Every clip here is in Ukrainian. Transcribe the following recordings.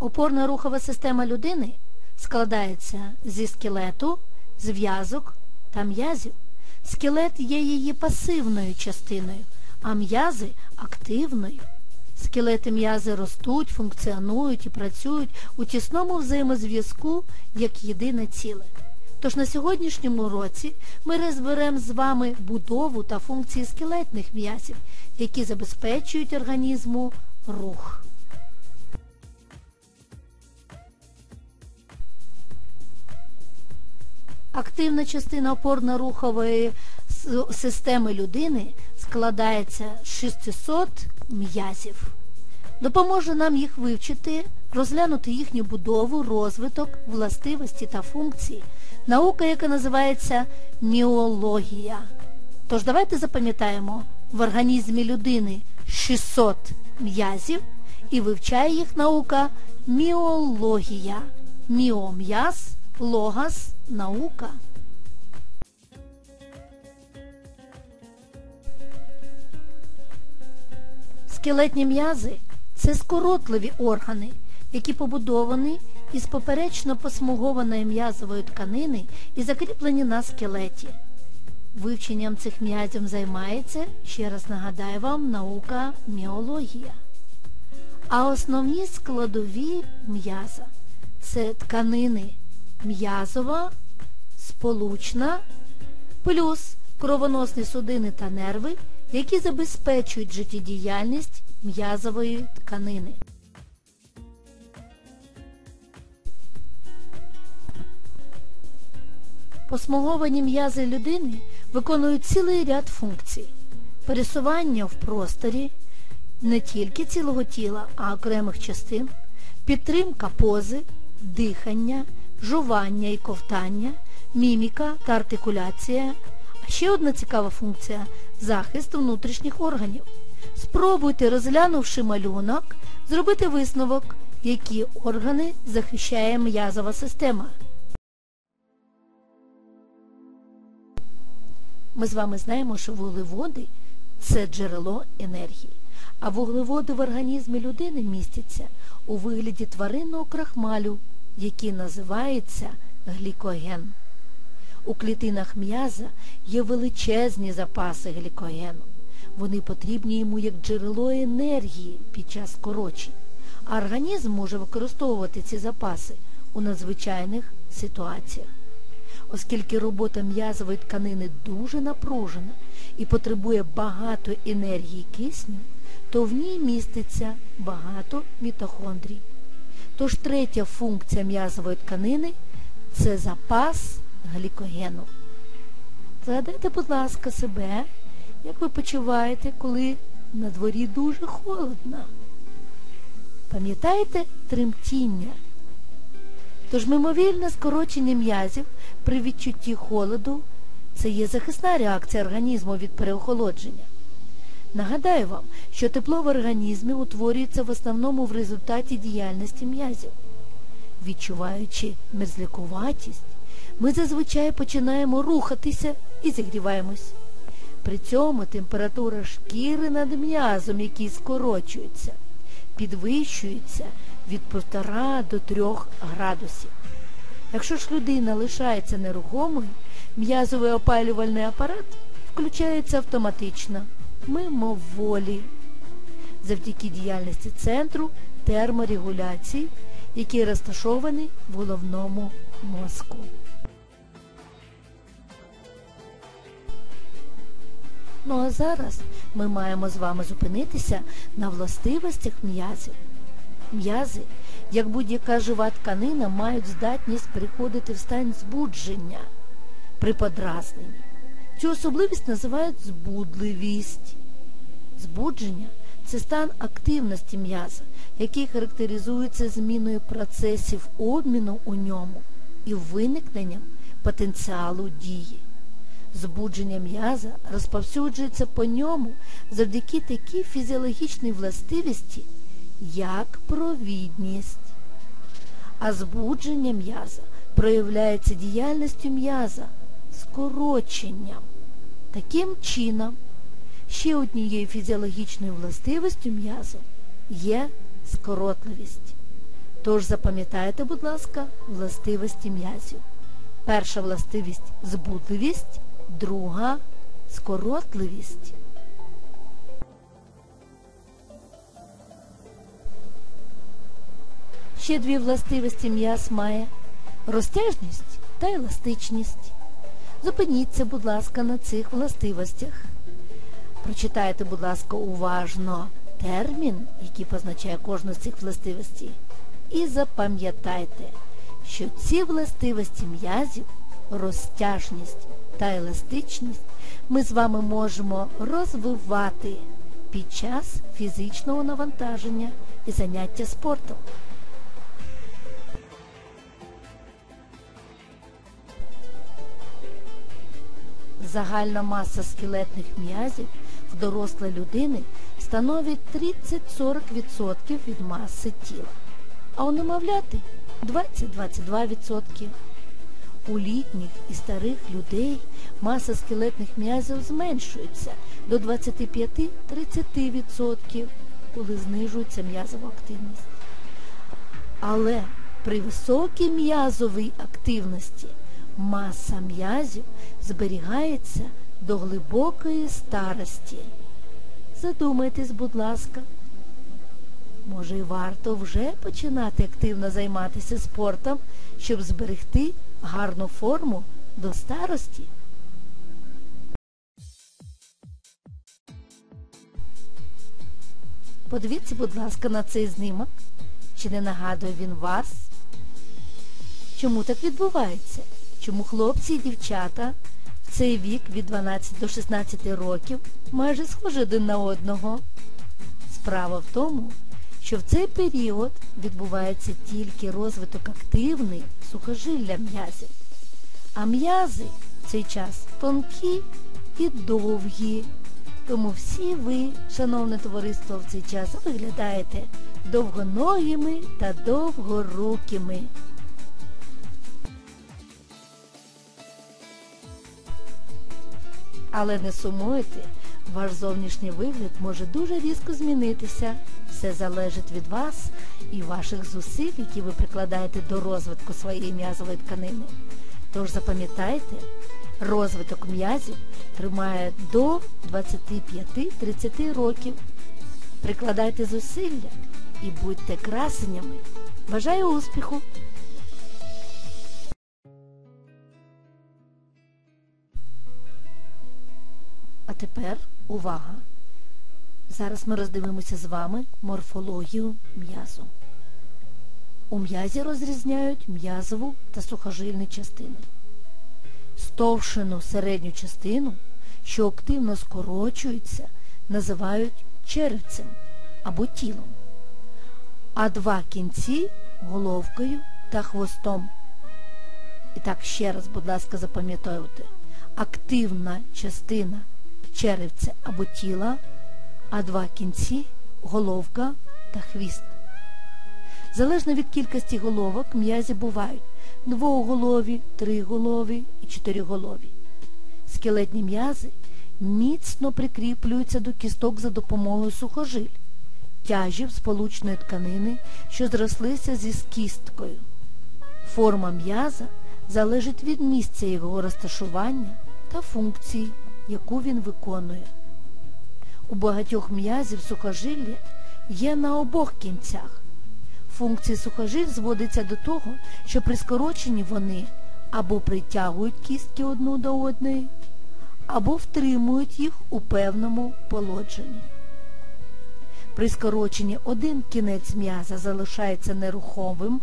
Опорна рухова система людини складається зі скелету, зв'язок та м'язів. Скелет є її пасивною частиною, а м'язи активною. Скелети м'язи ростуть, функціонують і працюють у тісному взаємозв'язку як єдине ціле. Тож на сьогоднішньому році ми розберемо з вами будову та функції скелетних м'язів, які забезпечують організму рух. Активна частина опорно-рухової системи людини складається з 600 м'язів. Допоможе нам їх вивчити, розглянути їхню будову, розвиток, властивості та функції. Наука, яка називається міологія. Тож давайте запам'ятаємо, в організмі людини 600 м'язів і вивчає їх наука міологія. Міом'яз, логас, наука. Скелетні м'язи це скоротливі органи, які побудовані із поперечно посмугованої м'язової тканини і закріплені на скелеті. Вивченням цих м'язів займається, ще раз нагадаю вам, наука міологія. А основні складові м'яза це тканини м'язова, сполучна, плюс кровоносні судини та нерви, які забезпечують життєдіяльність м'язової тканини. Посмуговані м'язи людини виконують цілий ряд функцій. Пересування в просторі не тільки цілого тіла, а окремих частин, підтримка пози, дихання, жування і ковтання, міміка та артикуляція. А ще одна цікава функція захист внутрішніх органів. Спробуйте, розглянувши малюнок, зробити висновок, які органи захищає м'язова система. Ми з вами знаємо, що вуглеводи це джерело енергії, а вуглеводи в організмі людини містяться у вигляді тваринного крахмалю, який називається глікоген. У клітинах м'яза є величезні запаси глікогену. Вони потрібні йому як джерело енергії під час скорочень, а організм може використовувати ці запаси у надзвичайних ситуаціях. Оскільки робота м'язової тканини дуже напружена і потребує багато енергії кисню, то в ній міститься багато мітохондрій. Тож третя функція м'язової тканини це запас глікогену. Згадайте, будь ласка, себе, як ви почуваєте, коли на дворі дуже холодно. Пам'ятаєте тремтіння? Тож мимовільне скорочення м'язів при відчутті холоду це є захисна реакція організму від переохолодження. Нагадаю вам, що тепло в організмі утворюється в основному в результаті діяльності м'язів. Відчуваючи мерзлякуватість, ми зазвичай починаємо рухатися і зігріваємось. При цьому температура шкіри над м'язом, який скорочується, підвищується від 1,5 до 3 градусів. Якщо ж людина лишається нерухомою, м'язовий опалювальний апарат включається автоматично, мимо волі, завдяки діяльності центру терморегуляції, який розташований в головному мозку. Ну а зараз ми маємо з вами зупинитися на властивостях м'язів. М'язи, як будь-яка жива тканина, мають здатність переходити в стан збудження при подразненні. Цю особливість називають збудливість. Збудження це стан активності м'яза, який характеризується зміною процесів обміну у ньому і виникненням потенціалу дії. Збудження м'яза розповсюджується по ньому завдяки такій фізіологічній властивості, як провідність. А збудження м'яза проявляється діяльністю м'яза скороченням. Таким чином, ще однією фізіологічною властивістю м'язу є скоротливість. Тож запам'ятайте, будь ласка, властивості м'язів. Перша властивість збудливість, друга скоротливість. Ще дві властивості м'яз має розтяжність та еластичність. Зупиніться, будь ласка, на цих властивостях. Прочитайте, будь ласка, уважно термін, який позначає кожну з цих властивостей. І запам'ятайте, що ці властивості м'язів, розтяжність та еластичність ми з вами можемо розвивати під час фізичного навантаження і заняття спортом. Загальна маса скелетних м'язів в дорослої людини становить 30-40% від маси тіла, а у немовляти 20-22%. У літніх і старих людей маса скелетних м'язів зменшується до 25-30%, коли знижується м'язова активність. Але при високій м'язовій активності маса м'язів зберігається до глибокої старості. Задумайтесь, будь ласка, може і варто вже починати активно займатися спортом, щоб зберегти гарну форму до старості. Подивіться, будь ласка, на цей знімок. Чи не нагадує він вас? Чому так відбувається? Чому хлопці і дівчата в цей вік від 12 до 16 років майже схожі один на одного? Справа в тому, що в цей період відбувається тільки розвиток активний сухожилля м'язів, а м'язи в цей час тонкі і довгі. Тому всі ви, шановне товариство, в цей час виглядаєте довгоногими та довгорукими. Але не сумуйте, ваш зовнішній вигляд може дуже різко змінитися. Все залежить від вас і ваших зусиль, які ви прикладаєте до розвитку своєї м'язової тканини. Тож запам'ятайте, розвиток м'язів тримає до 25-30 років. Прикладайте зусилля і будьте красенями. Бажаю успіху! Тепер увага! Зараз ми роздивимося з вами морфологію м'язу. У м'язі розрізняють м'язову та сухожильні частини. Стовшену середню частину, що активно скорочується, називають черевцем або тілом, а два кінці головкою та хвостом. І так ще раз, будь ласка, запам'ятовуйте, активна частина черевця або тіла, а два кінці головка та хвіст. Залежно від кількості головок м'язі бувають двоголові, триголові і чотириголові. Скелетні м'язи міцно прикріплюються до кісток за допомогою сухожиль, тяжів сполучної тканини, що зрослися зі скісткою. Форма м'яза залежить від місця його розташування та функції, яку він виконує. У багатьох м'язів сухожилля є на обох кінцях. Функції сухожиль зводиться до того, що при скороченні вони або притягують кістки одну до одної, або втримують їх у певному положенні. При скороченні один кінець м'яза залишається нерухомим,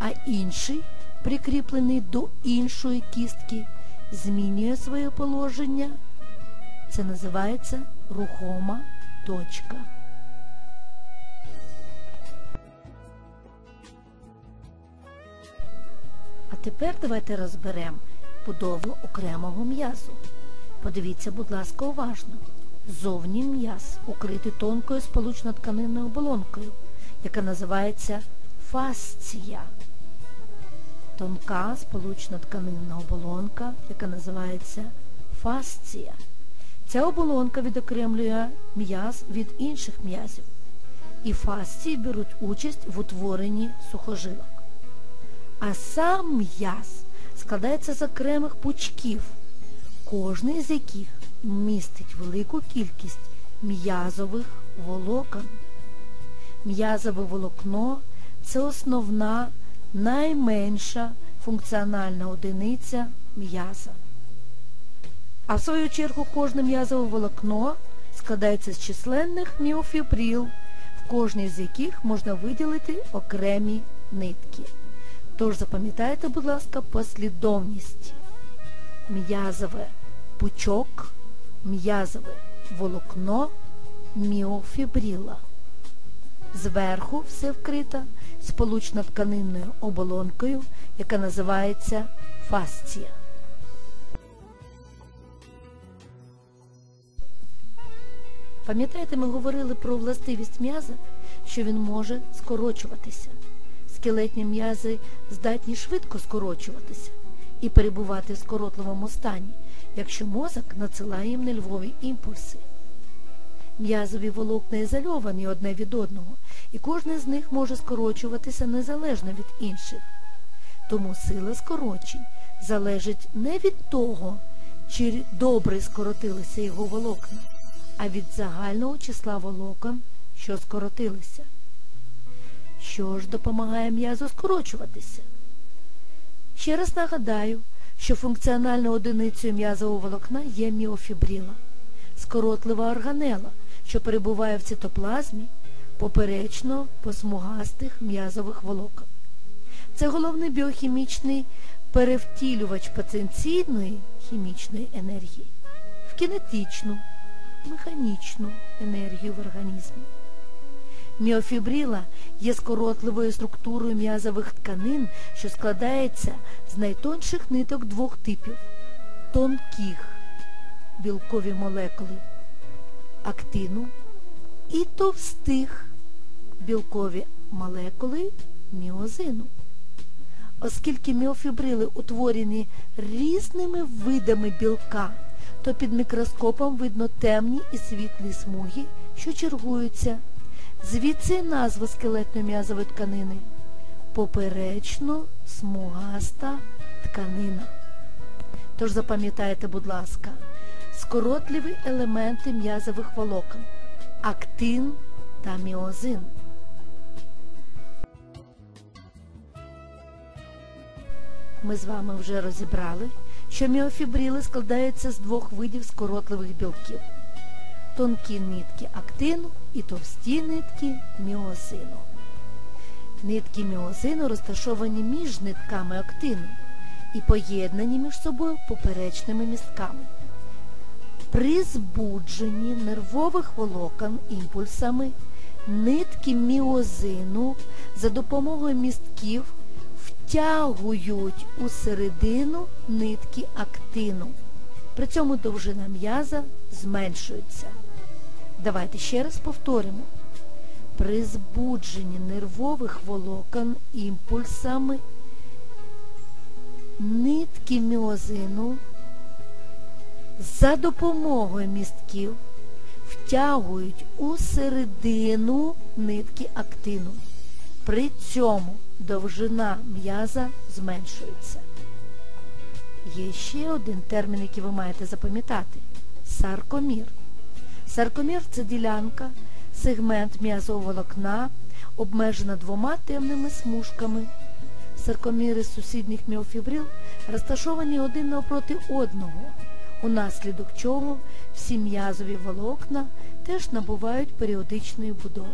а інший, прикріплений до іншої кістки, змінює своє положення. Це називається рухома точка. А тепер давайте розберемо будову окремого м'язу. Подивіться, будь ласка, уважно. Зовні м'яз укритий тонкою сполучно-тканинною оболонкою, яка називається фасція. Тонка сполучно-тканинна оболонка, яка називається фасція. Ця оболонка відокремлює м'яз від інших м'язів. і фасції беруть участь в утворенні сухожилок. А сам м'яз складається з окремих пучків, кожний з яких містить велику кількість м'язових волокон. М'язове волокно це основна найменша функціональна одиниця м'яза. А в свою чергу кожне м'язове волокно складається з численних міофібрил, в кожній з яких можна виділити окремі нитки. Тож запам'ятайте, будь ласка, послідовність. М'язове пучок, м'язове волокно, міофібрила. Зверху все вкрита сполучно тканинною оболонкою, яка називається фасція. Пам'ятаєте, ми говорили про властивість м'яза, що він може скорочуватися. Скелетні м'язи здатні швидко скорочуватися і перебувати в скоротливому стані, якщо мозок надсилає їм нервові імпульси. М'язові волокна ізольовані одне від одного, і кожне з них може скорочуватися незалежно від інших. Тому сила скорочень залежить не від того, чи добре скоротилися його волокна, а від загального числа волокон, що скоротилися. Що ж допомагає м'язу скорочуватися? Ще раз нагадаю, що функціональною одиницею м'язового волокна є міофібрила, скоротлива органела, що перебуває в цитоплазмі поперечно посмугастих м'язових волокон. Це головний біохімічний перевтілювач потенційної хімічної енергії в кінетичну, механічну енергію в організмі. Міофібрила є скоротливою структурою м'язових тканин, що складається з найтонших ниток двох типів тонких білкові молекули актину і товстих білкові молекули міозину. Оскільки міофібрили утворені різними видами білка, то під мікроскопом видно темні і світлі смуги, що чергуються. Звідси назва скелетно-м'язової тканини поперечно смугаста тканина. Тож запам'ятайте, будь ласка, скоротливі елементи м'язових волокон, актин та міозин. Ми з вами вже розібрали, що міофібрили складаються з двох видів скоротливих білків тонкі нитки актину і товсті нитки міозину. Нитки міозину розташовані між нитками актину і поєднані між собою поперечними містками. При збудженні нервових волокон імпульсами нитки міозину за допомогою містків втягують у середину нитки актину. При цьому довжина м'яза зменшується. Давайте ще раз повторимо. При збудженні нервових волокон імпульсами нитки міозину за допомогою містків втягують у середину нитки актину. При цьому довжина м'яза зменшується. Є ще один термін, який ви маєте запам'ятати саркомір. Саркомір це ділянка, сегмент м'язового волокна, обмежена двома темними смужками. Саркоміри сусідніх міофібрил розташовані один навпроти одного, унаслідок чого всі м'язові волокна теж набувають періодичної будови.